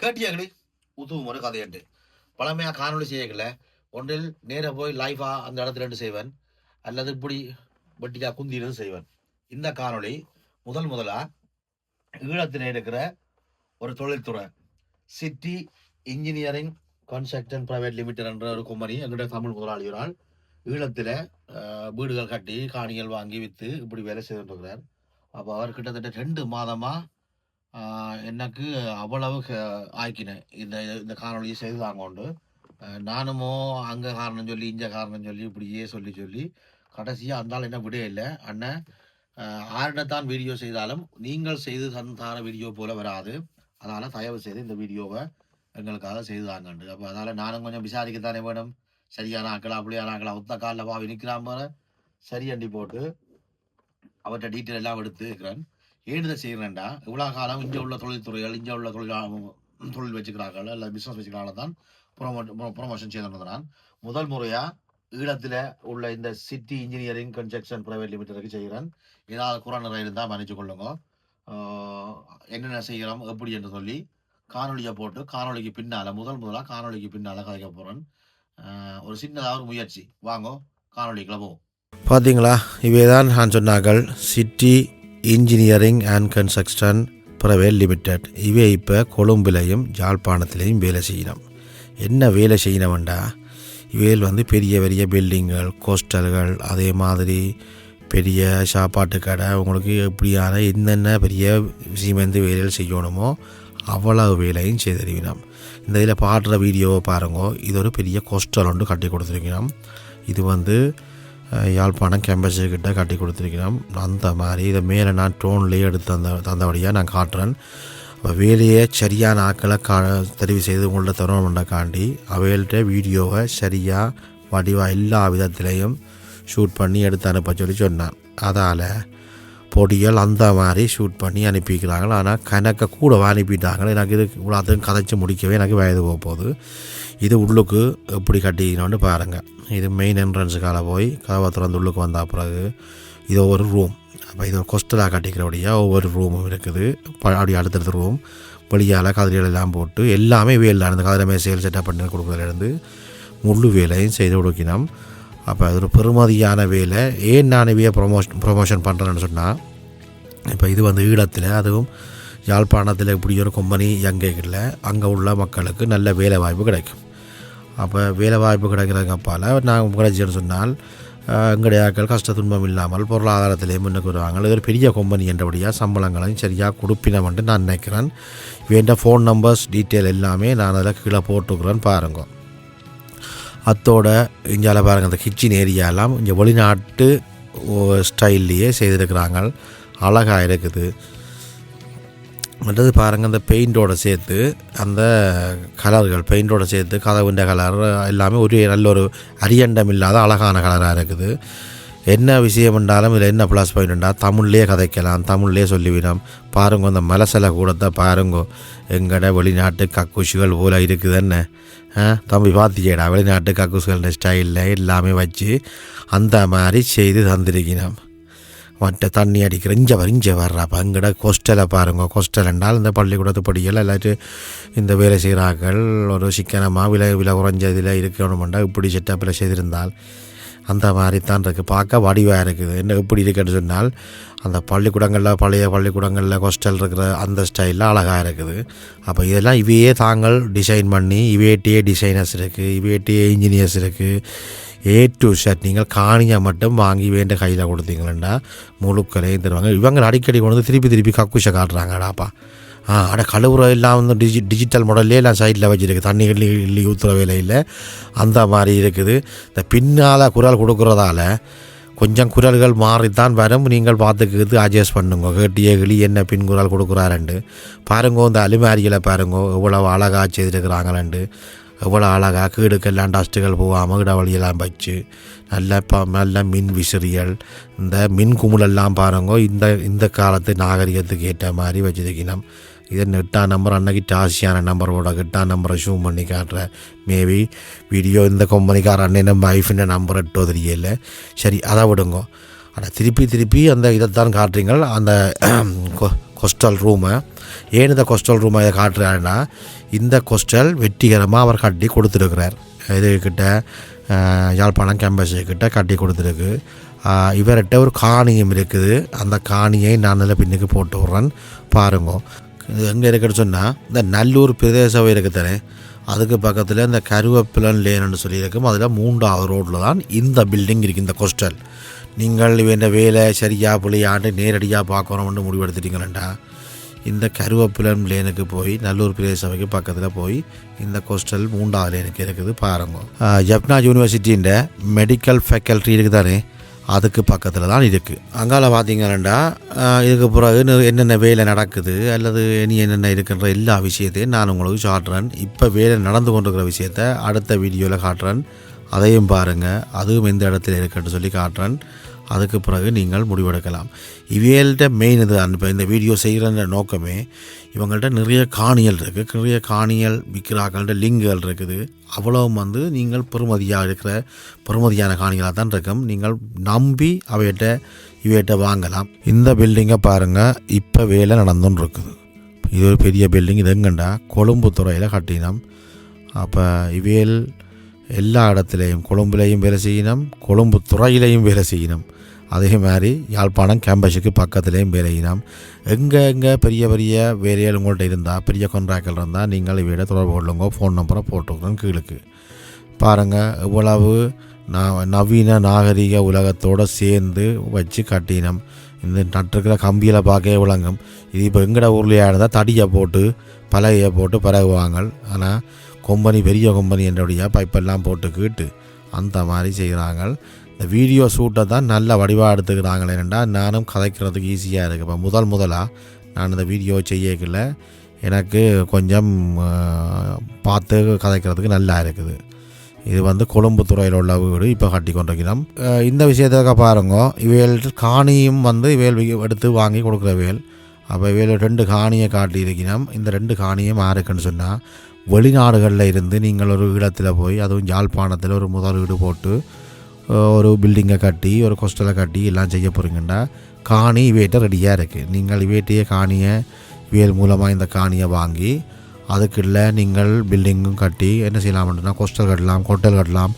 கேட்டியாங்களே உதவும் ஒரு கதையண்டு. பழமையாக காணொளி செய்யக்கல ஒன்றில் நேராக போய் லைஃபாக அந்த இடத்துல இருந்து செய்வேன். அல்லது இப்படி வெட்டிக்கா குந்தியிருந்து செய்வேன். இந்த காணொளி முதல் முதலாக ஈழத்தில் இருக்கிற ஒரு தொழில்துறை. City engineering construction private limited என்ற ஒரு கும்பனி எங்களுடைய தமிழ் முதலாளியினால் ஈழத்தில் வீடுகள் கட்டி காணிகள் வாங்கி விற்று இப்படி வேலை செய்துட்டு இருக்கிறார். அப்போ அவர் கிட்டத்தட்ட ரெண்டு மாதமாக எனக்கு அவ்வளவு ஆக்கினேன் இந்த இந்த காணொலியை செய்து தாங்கொண்டு அஹ் நானுமோ அங்கே காரணம் சொல்லி இங்கே காரணம் சொல்லி இப்படியே சொல்லி சொல்லி கடைசியாக அந்தாலும் என்ன விடே இல்லை அண்ணன் ஆரிடத்தான் வீடியோ செய்தாலும் நீங்கள் செய்து தந்தார வீடியோ போல வராது அதனால் தயவு செய்து இந்த வீடியோவை எங்களுக்காக செய்து தாங்கண்டு அப்போ அதனால் நானும் கொஞ்சம் விசாரிக்கத்தானே வேணும் சரியான ஆக்களா அப்படியான ஆக்களா ஒத்த காலில் பாவி நிற்கிறாம சரி அண்டி போட்டு அவர்கிட்ட டீட்டெயில் எல்லாம் எடுத்து இருக்கிறேன் ஏன் இதை செய்கிறேன்டா இவ்வளோ காலம் இங்கே உள்ள தொழில்துறைகள் இங்கே உள்ள தொழில் தொழில் வச்சுக்கிறார்கள் இல்லை பிஸ்னஸ் வச்சுக்கிறார்கள் தான் ப்ரொமோ ப்ரொமோஷன் செய்திருந்தான் முதல் முறையாக ஈழத்தில் உள்ள இந்த சிட்டி இன்ஜினியரிங் கன்ஸ்ட்ரக்ஷன் ப்ரைவேட் லிமிடெடுக்கு செய்கிறேன். ஏதாவது குறை நிறைய இருந்தால் மன்னிச்சு கொள்ளுங்க. என்னென்ன செய்கிறோம் எப்படி என்று சொல்லி காணொலியை போட்டு காணொளிக்கு பின்னால் முதல் முதலாக காணொளிக்கு பின்னால் கதைக்க போகிறேன் ஒரு சின்னதாக ஒரு முயற்சி. வாங்க காணொலிக்குள்ள போவோம் பார்த்தீங்களா இவை தான் நான் சொன்னார்கள் city engineering and construction private limited இவை இப்போ கொழும்புலையும் யாழ்ப்பாணத்திலையும் வேலை செய்யணும். என்ன வேலை செய்யணும்டா? இவையில் வந்து பெரிய பெரிய பில்டிங்கள் கோஸ்டல்கள் அதே மாதிரி பெரிய சாப்பாட்டு கடை உங்களுக்கு எப்படியான என்னென்ன பெரிய சீமெந்து வேலைகள் செய்யணுமோ அவ்வளவு வேலையும் செய்திருவினோம் இந்த இதில் பாடுற வீடியோவை பாருங்க. இது ஒரு பெரிய கோஸ்டல் ஒன்று கட்டி கொடுத்துருக்கணும். இது வந்து யாழ்ப்பாணம் கேம்பஸுக்கிட்ட கட்டி கொடுத்துருக்கிறோம். அந்த மாதிரி இதை மேலே நான் டோன்லேயே எடுத்து தந்த தந்தபடியாக நான் காட்டுறேன். அப்போ வேலையை சரியான ஆக்களை கா தெரிவு செய்து உங்கள்ட்ட தரணும்ன்றக்காண்டி அவைகள்ட்ட வீடியோவை சரியாக வடிவாக எல்லா விதத்திலையும் ஷூட் பண்ணி எடுத்து அனுப்ப சொல்லி சொன்னான். அதால் பொடிகள் அந்த மாதிரி ஷூட் பண்ணி அனுப்பிக்கிறாங்க ஆனால் கணக்கை கூட அனுப்பிட்டாங்க எனக்கு இது இவ்வளோத்தையும் கதைச்சி முடிக்கவே எனக்கு வயது போக போகுது. இது உள்ளுக்கு எப்படி கட்டிக்கணும்னு பாருங்கள் இது மெயின் என்ட்ரன்ஸுக்கால போய் கதவை திறந்து உள்ளுக்கு வந்த பிறகு இது ஒரு ரூம் அப்போ இது ஒரு கொஸ்டலாக கட்டிக்கிறபடியாக ஒவ்வொரு ரூமும் இருக்குது. ப- அப்படி அடுத்தடுத்த ரூம் வெளியால் கதிரைகள் எல்லாம் போட்டு எல்லாமே வேலை அந்த கதிரை மேசைகள் செட்டப் பண்ணி கொடுக்குறதுலேருந்து முழு வேலையும் செய்து கொடுக்கணும். அப்போ அது ஒரு பெருமதியான வேலை. ஏன் நான் இவையை ப்ரொமோஷன் ப்ரொமோஷன் பண்ணுறேன்னு சொன்னால் இப்போ இது வந்து ஈழத்தில் அதுவும் யாழ்ப்பாணத்தில் இப்படி ஒரு கம்பெனி இல்லை அங்கே உள்ள மக்களுக்கு நல்ல வேலை வாய்ப்பு கிடைக்கும். அப்போ வேலை வாய்ப்பு கிடைக்கிறதுக்கு அப்பால் நான் கிடைச்சேன்னு சொன்னால் எங்களுடைய ஆட்கள் கஷ்ட துன்பம் இல்லாமல் பொருளாதாரத்திலே முன்னுக்கு வருவாங்க. இது ஒரு பெரிய கம்பெனி என்றபடியாக சம்பளங்களையும் சரியாக கொடுப்பினம்ன்ட்டு நான் நினைக்கிறேன். வேண்ட ஃபோன் நம்பர்ஸ் டீட்டெயில் எல்லாமே நான் அதில் கீழே போட்டுக்கிறேன் பாருங்க. அத்தோட இந்தியாவில் பாருங்கள் அந்த கிச்சன் ஏரியாலாம் இங்கே வெளிநாட்டு ஸ்டைல்லையே செய்திருக்கிறாங்க. அழகாக இருக்குது. மற்றது பாருங்கள் அந்த பெயிண்டோட சேர்த்து அந்த கலர்கள் பெயிண்டோட சேர்த்து கதவுண்ட கலர் எல்லாமே ஒரு நல்ல ஒரு அரியண்டம் இல்லாத அழகான கலராக இருக்குது. என்ன விஷயம் என்றாலும் இதில் என்ன ப்ளஸ் பாயிண்ட்னா தமிழ்லேயே கதைக்கலாம் தமிழ்லேயே சொல்லிவிடும். பாருங்க அந்த மலசலை கூடத்தை பாருங்க. எங்கட வெளிநாட்டு கக்குஷிகள் போல் இருக்குதுன்னு? தம்பி பார்த்தியேடா வெளிநாட்டு கக்குசுகள் ஸ்டைலில் எல்லாமே வச்சு அந்த மாதிரி செய்து தந்திருக்கிறோம். மற்ற தண்ணி அடிக்கிற இஞ்ச வர இஞ்ச வர்றாப்ப கொஸ்டலை பாருங்க. கொஸ்டல் என்றால் இந்த பள்ளிக்கூடத்து படிகள் எல்லாத்தையும் இந்த வேலை செய்கிறார்கள் ஒரு சிக்கனமாக விலை விலை குறைஞ்ச இதில் இருக்கணுமெண்டா இப்படி செட்டப்பில் செய்திருந்தால் அந்த மாதிரி தான் இருக்குது பார்க்க வடிவாக இருக்குது. என்ன எப்படி இருக்குன்னு சொன்னால் அந்த பள்ளிக்கூடங்களில் பழைய பள்ளிக்கூடங்களில் ஹாஸ்டல் இருக்கிற அந்த ஸ்டைலில் அழகாக இருக்குது. அப்போ இதெல்லாம் இவையே தாங்கள் டிசைன் பண்ணி இவையட்டியே டிசைனர்ஸ் இருக்குது இவையட்டியே இன்ஜினியர்ஸ் இருக்குது ஏ டு ஷர்ட் நீங்கள் காணியாக மட்டும் வாங்கி வேண்ட கையில் கொடுத்தீங்களா முழுக்களையும் தருவாங்க இவங்க அடிக்கடி கொண்டு வந்து திருப்பி திருப்பி கக்குஷை காட்டுறாங்கடாப்பா. ஆ அட கழுவுற எல்லாம் வந்து டிஜி டிஜிட்டல் மாடல்லே எல்லாம் சைடில் வச்சுருக்கு. தண்ணி கிள்ளி கிள்ளி ஊற்றுற வேலையில். அந்த மாதிரி இருக்குது. இந்த பின்னால் குரல் கொடுக்குறதால கொஞ்சம் குரல்கள் மாறித்தான் வரும். நீங்கள் பார்த்துக்கிறது அட்ஜஸ்ட் பண்ணுங்க. கேட்டியே கிளி என்ன பின் குரல் கொடுக்குறாருண்டு. பாருங்க இந்த அலுமாரிகளை பாருங்கோ எவ்வளோ அழகாக செய்திருக்கிறாங்களேண்டு எவ்வளோ அழகாக கீடுக்கெல்லாம் டஸ்ட்டுகள் போகாமல் இடவழியெல்லாம் வச்சு நல்ல ப நல்ல மின் விசிறிகள் இந்த மின் குமுலெல்லாம் பாருங்க இந்த இந்த காலத்து நாகரிகத்துக்கு ஏற்ற மாதிரி வச்சுருக்கணும். இது நெட்டா நம்பர் அன்னைக்கு டாசியான நம்பரோட கிட்டா நம்பரை ஷூம் பண்ணி காட்டுறேன் மேபி வீடியோ இந்த கம்பெனிக்கார அண்ணன் நம்ம ஐஃபின் நம்பர் எட்டோ தெரியல. சரி அதை விடுங்க. ஆனால் திருப்பி திருப்பி அந்த இதைத்தான் காட்டுறீங்க அந்த கொ- கொஸ்டல் ரூமை ஏன் இந்த கொஸ்டல் ரூமை காட்டுறாருன்னா இந்த கொஸ்டல் வெற்றிகரமாக அவர் கட்டி கொடுத்துருக்கிறார். இதுக்கிட்ட யாழ்ப்பாணம் கேம்பஸ் கிட்ட கட்டி கொடுத்துருக்கு. இவர்கிட்ட ஒரு காணியம் இருக்குது. அந்த காணியை நான் நல்ல பின்னுக்கு போட்டு விட்றேன். பாருங்க. இது எங்கே இருக்குன்னு சொன்னால் இந்த நல்லூர் பிரதேச சபை இருக்குதானே அதுக்கு பக்கத்தில் இந்த கருவேப்பிலன் லேன்னு சொல்லியிருக்கும். அதில் மூன்றாவது ரோட்டில் தான் இந்த பில்டிங் இருக்குது இந்த கொஸ்டல் நீங்கள் வேண்ட வேலை சரியா பிள்ளையாண்டு நேரடியாக பார்க்கணும்னு முடிவெடுத்துட்டீங்களா இந்த கருவேப்பிலம் லேனுக்கு போய் நல்லூர் பிரதேச சபைக்கு பக்கத்தில் போய் இந்த கோஸ்டல் மூன்றாவது லேனுக்கு இருக்குது பாருங்க. ஜப்னா யூனிவர்சிட்டின்ற மெடிக்கல் ஃபேக்கல்ட்டி இருக்குதானே? அதுக்கு பக்கத்தில் தான் இருக்குது அங்கால பார்த்தீங்கன்னா இதுக்கு பிறகு என்னென்ன வேலை நடக்குது அல்லது இனி என்னென்ன இருக்குன்ற எல்லா விஷயத்தையும் நான் உங்களுக்கு காட்டுறேன். இப்போ வேலை நடந்து கொண்டிருக்கிற விஷயத்த அடுத்த வீடியோவில் காட்டுறேன். அதையும் பாருங்கள் அதுவும் எந்த இடத்துல இருக்குன்னு சொல்லி காட்டுறேன். அதுக்கு பிறகு நீங்கள் முடிவெடுக்கலாம். இவைகள்ட்ட மெயின் இதுதான் இப்போ இந்த வீடியோ செய்கிற நோக்கமே இவங்கள்ட்ட நிறைய காணிகள் இருக்குது நிறைய காணிகள் விற்கிறாக்கள்கிட்ட லிங்குகள் இருக்குது. அவ்வளவும் வந்து நீங்கள் பெறுமதியாக இருக்கிற பெறுமதியான காணிகளாக தான் இருக்கும். நீங்கள் நம்பி அவையிட்ட இவையிட்ட வாங்கலாம். இந்த பில்டிங்கை பாருங்கள் இப்போ வேலை நடந்துன்னு இருக்குது. இது ஒரு பெரிய பில்டிங் இது எங்கண்டா? கொழும்பு துறையில் கட்டினோம். அப்போ இவையல் எல்லா இடத்துலையும் கொழும்புலையும் வேலை செய்யணும் கொழும்பு துறையிலையும் வேலை செய்யணும் அதே மாதிரி யாழ்ப்பாணம் கேம்பஸுக்கு பக்கத்துலேயும் வேலை எங்கே எங்கே பெரிய பெரிய வேலைகள் உங்கள்கிட்ட இருந்தால் பெரிய கொன்ட்ராக்கள் இருந்தால் நீங்கள் இவையிட தொடர்பு கொள்ளுங்க. ஃபோன் நம்பரை போட்டுக்கிறேன் கீழுக்கு. பாருங்கள் இவ்வளவு நான் நவீன நாகரிக உலகத்தோடு சேர்ந்து வச்சு கட்டினம். இந்த நட்டிருக்கிற கம்பியில் பார்க்கவே விளங்கும். இது இப்போ எங்கட ஊர்லேயே இருந்தால் தடியை போட்டு பலகையை போட்டு பரகுவாங்க. ஆனால் கொம்பனி பெரிய கொம்பனி என்றபடியாக பைப்பெல்லாம் போட்டு கீட்டு அந்த மாதிரி செய்கிறாங்க இந்த வீடியோ ஷூட்டை தான் நல்ல வடிவாக எடுத்துக்கிறாங்களேன்டா நானும் கதைக்கிறதுக்கு ஈஸியாக இருக்குது இப்போ முதல் முதலாக நான் இந்த வீடியோ செய்யக்கல எனக்கு கொஞ்சம் பார்த்து கதைக்கிறதுக்கு நல்லா இருக்குது. இது வந்து கொழும்பு துறையில் உள்ள வீடு இப்போ கட்டி கொண்டிருக்கிறோம். இந்த விஷயத்துக்காக பாருங்க இவையல் காணியும் வந்து இவையல் எடுத்து வாங்கி கொடுக்குற வேல் அப்போ இவையில் ரெண்டு காணியை காட்டி இருக்கிறோம். இந்த ரெண்டு காணியும் யாருக்குன்னு சொன்னால் வெளிநாடுகளில் இருந்து நீங்கள் ஒரு இடத்துல போய் அதுவும் யாழ்ப்பாணத்தில் ஒரு முதல் வீடு போட்டு ஒரு பில்டிங்கை கட்டி ஒரு கொஸ்டலை கட்டி எல்லாம் செய்ய போகிறீங்கன்னா காணி இவையிட்ட ரெடியாக இருக்குது நீங்கள் இவையிட்டையே காணியை வேல் மூலமாக இந்த காணியை வாங்கி அதுக்குள்ள நீங்கள் பில்டிங்கும் கட்டி என்ன செய்யலாம்னா கொஸ்டல் கட்டலாம் ஹோட்டல் கட்டலாம்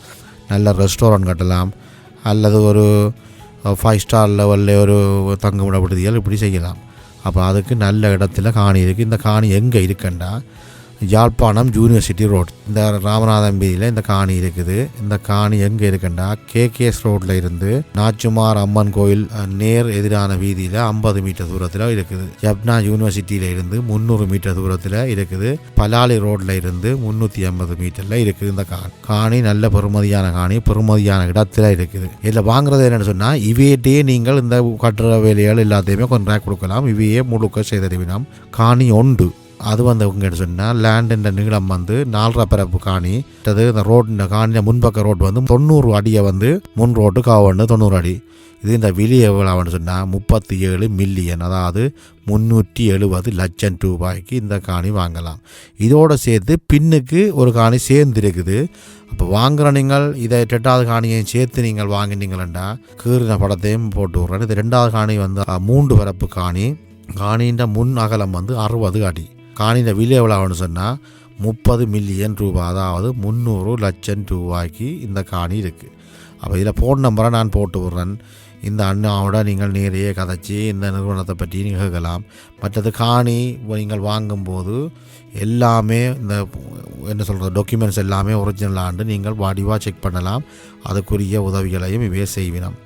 நல்ல ரெஸ்டாரண்ட் கட்டலாம் அல்லது ஒரு ஃபைவ் ஸ்டார் லெவலில் ஒரு தங்குமிட விடுதிகள் இப்படி செய்யலாம். அப்போ அதுக்கு நல்ல இடத்துல காணி இருக்குது இந்த காணி எங்கே இருக்குன்னா யாழ்ப்பாணம் யூனிவர்சிட்டி ரோட் இந்த ராமநாதன் வீதியில் இந்த காணி இருக்குது. இந்த காணி எங்கே இருக்குன்னா கேகேஎஸ் ரோட்டில் இருந்து நாச்சுமார் அம்மன் கோயில் நேர் எதிரான வீதியில் ஐம்பது மீட்டர் தூரத்தில் இருக்குது. ஜப்னா யூனிவர்சிட்டியில் இருந்து முந்நூறு மீட்டர் தூரத்தில் இருக்குது. பலாலி ரோட்டில் இருந்து முந்நூற்றி ஐம்பது மீட்டரில் இருக்குது இந்த காணி. காணி நல்ல பெறுமதியான காணி பெறுமதியான இடத்துல இருக்குது. இதில் வாங்குறது என்னென்னு சொன்னால் இவையிட்டே நீங்கள் இந்த கட்டுற வேலைகள் எல்லாத்தையுமே கொண்டாக் கொடுக்கலாம். இவையே முழுக்க செய்தறிவினம். காணி ஒன்று. அது வந்து உங்க சொன்னால் லேண்டின் நீளம் வந்து நாலரை பரப்பு காணி. அது இந்த ரோட் இந்த முன்பக்க ரோடு வந்து தொண்ணூறு அடியை வந்து முன் ரோட்டு காவன்னு தொண்ணூறு அடி. இது இந்த விலை எவ்வளோன்னு சொன்னால் முப்பத்தி ஏழு மில்லியன் அதாவது முந்நூற்றி எழுபது லட்சம் ரூபாய்க்கு இந்த காணி வாங்கலாம். இதோடு சேர்த்து பின்னுக்கு ஒரு காணி சேர்ந்துருக்குது. அப்போ வாங்குகிற நீங்கள் இதை ரெண்டாவது காணியையும் சேர்த்து நீங்கள் வாங்கினீங்களா கீறின படத்தையும் போட்டு விட்றேன். இது ரெண்டாவது காணி வந்து மூன்று பரப்பு காணி. காணின்ற முன் அகலம் வந்து அறுபது அடி. காணின்ற விலை எவ்வளோன்னு சொன்னால் முப்பது மில்லியன் ரூபாய் அதாவது முந்நூறு லட்சம் ரூபாய்க்கு இந்த காணி இருக்குது அப்போ இதில் ஃபோன் நம்பரை நான் போட்டு விட்றேன். இந்த அண்ணாவோட நீங்கள் நேரையே கதைச்சி இந்த நிறுவனத்தை பற்றி நீங்கள் கேட்கலாம். மற்றது காணி நீங்கள் வாங்கும்போது எல்லாமே இந்த என்ன சொல்கிறது டாக்குமெண்ட்ஸ் எல்லாமே ஒரிஜினலாண்டு நீங்கள் வடிவாக செக் பண்ணலாம். அதுக்குரிய உதவிகளையும் இவே செய்வினோம்.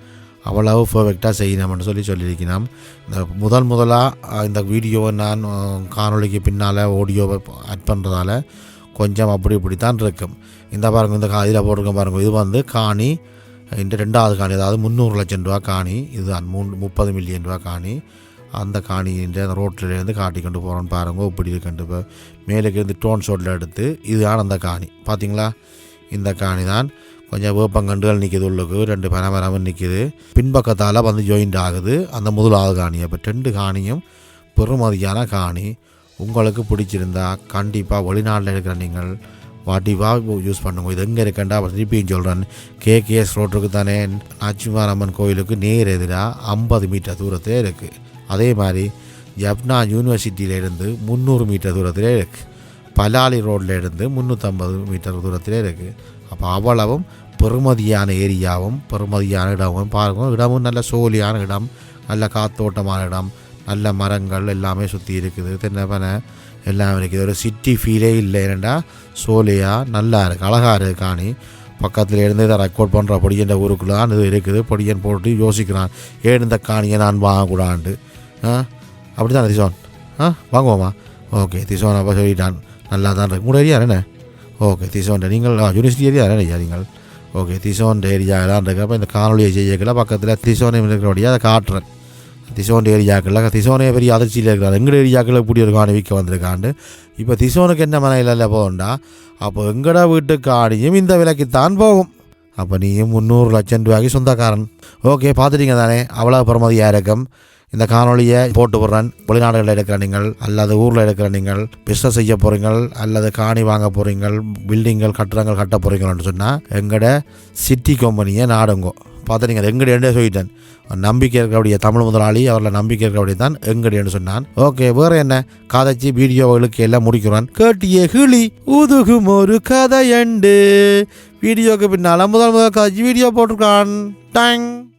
அவ்வளவு பர்ஃபெக்டாக செய்யணும்னு சொல்லி சொல்லியிருக்கிறோம் இந்த முதல் முதலாக இந்த வீடியோவை நான் காணொலிக்கு பின்னால் ஆடியோவை ஆட் பண்ணுறதால கொஞ்சம் அப்படி இப்படி தான் இருக்கும். இந்த பாருங்க இந்த கா இதில் போட்டிருக்க பாருங்கள் இது வந்து காணி இந்த ரெண்டாவது காணி அதாவது முந்நூறு லட்சம் ரூபா காணி இதுதான் மூணு முப்பது மில்லியன் ரூபா காணி. அந்த காணின்ற அந்த ரோட்டிலேருந்து காட்டி கொண்டு போகிறோன்னு பாருங்க இப்படி இருக்கண்டு இப்போ இருந்து டோன் ஷோட்டில் எடுத்து இதுதான் அந்த காணி. பார்த்தீங்களா இந்த காணி தான். கொஞ்சம் வேப்பங்கண்டுகள் நிற்கிது உள்ளுக்கு ரெண்டு பனமரமும் நிற்கிது பின்பக்கத்தால் வந்து ஜாயிண்ட் ஆகுது. அந்த முதலாவது காணி. அப்போ ரெண்டு காணியும் பெருமதியான காணி. உங்களுக்கு பிடிச்சிருந்தா கண்டிப்பாக வெளிநாட்டில் இருக்கிற நீங்கள் வாட்டிவாக யூஸ் பண்ணுங்க. இது எங்கே இருக்கண்டா திருப்பியும் சொல்கிறேன் கேகேஎஸ் ரோட்டுக்கு தானே. நாச்சிமாரம்மன் கோயிலுக்கு நேர் எதிராக ஐம்பது மீட்டர் தூரத்தே இருக்குது அதே மாதிரி ஜப்னா யூனிவர்சிட்டியிலேருந்து முந்நூறு மீட்டர் தூரத்திலே இருக்குது பலாலி ரோட்ல இருந்து முந்நூற்றம்பது மீட்டர் தூரத்திலே இருக்குது அப்போ அவ்வளவும் பெருமதியான ஏரியாவும் பெருமதியான இடமும் பார்க்கும் இடமும் நல்ல சோலியான இடம் நல்ல காத்தோட்டமான இடம் நல்ல மரங்கள் எல்லாமே சுற்றி இருக்குது. தென்னப்பனை எல்லாம் இருக்குது. ஒரு சிட்டி ஃபீலே இல்லை. ஏன்னா சோலியாக நல்லா இருக்குது அழகாக இருக்குது காணி. பக்கத்தில் இருந்து இதை ரெக்கார்ட் பண்ணுற பொடியன் ஊருக்குள்ள தான் இது இருக்குது. பொடியன் போட்டு யோசிக்கிறான். ஏன் இந்த காணியை நான் வாங்கக்கூடாண்டு ஆ? அப்படி தான் திசோன்? ஆ? வாங்குவோமா? ஓகே திசோன் அப்போ சொல்லிட்டான். நல்லா தான் இருக்கு. மூணு ஏரியா என்ன? ஓகே திசோன் நீங்கள் யூனிவர்சிட்டி ஏரியா என்ன ஐயா நீங்கள் ஓகே திசோண்ட ஏரியா இருக்கிறப்ப இந்த காணொலி செய்யக்கல பக்கத்தில் திசோனை இருக்கிறபடியே அதை காட்டுறேன் திசோண்ட ஏரியாக்களில் திசோனே பெரிய அதிர்ச்சியில் இருக்கிறார் எங்கள் ஏரியாக்களில் இப்படி ஒரு காணி விற்க வந்திருக்காண்டு. இப்போ திசோனுக்கு என்ன மனையில் இல்லை போகண்டா அப்போ எங்கட வீட்டு காணியும் இந்த விலைக்கு தான் போகும். அப்போ நீயும் முந்நூறு லட்சம் ரூபாய்க்கு சொந்தக்காரன். ஓகே பார்த்துட்டீங்க தானே? அவ்வளோ பெருமதியாக இருக்கும். இந்த காணொலியை போட்டு விடுறேன் வெளிநாடுகளில் இருக்கிற நீங்கள் அல்லது ஊரில் இருக்கிற நீங்கள் பிஸ்னஸ் செய்ய போகிறீங்கள் அல்லது காணி வாங்க போகிறீங்கள் பில்டிங்கள் கட்டடங்கள் கட்ட போகிறீங்கள்னு சொன்னால் எங்கட சிட்டி கம்பெனியை நாடுங்கோ. பார்த்துட்டீங்க எங்கட என்ன சொல்லிட்டேன். நம்பிக்கை இருக்கக்கூடிய தமிழ் முதலாளி அவரில் நம்பிக்கை இருக்கக்கூடிய தான் எங்கடின்னு சொன்னான். ஓகே வேற என்ன? கதைச்சி வீடியோவுகளுக்கு எல்லாம் முடிக்கிறான். கேட்டிய கிளி உதுகும் ஒரு கதையண்டு. வீடியோக்கு பின்னால் முதல் முதல் கதைச்சி வீடியோ போட்டிருக்கான். டேங்.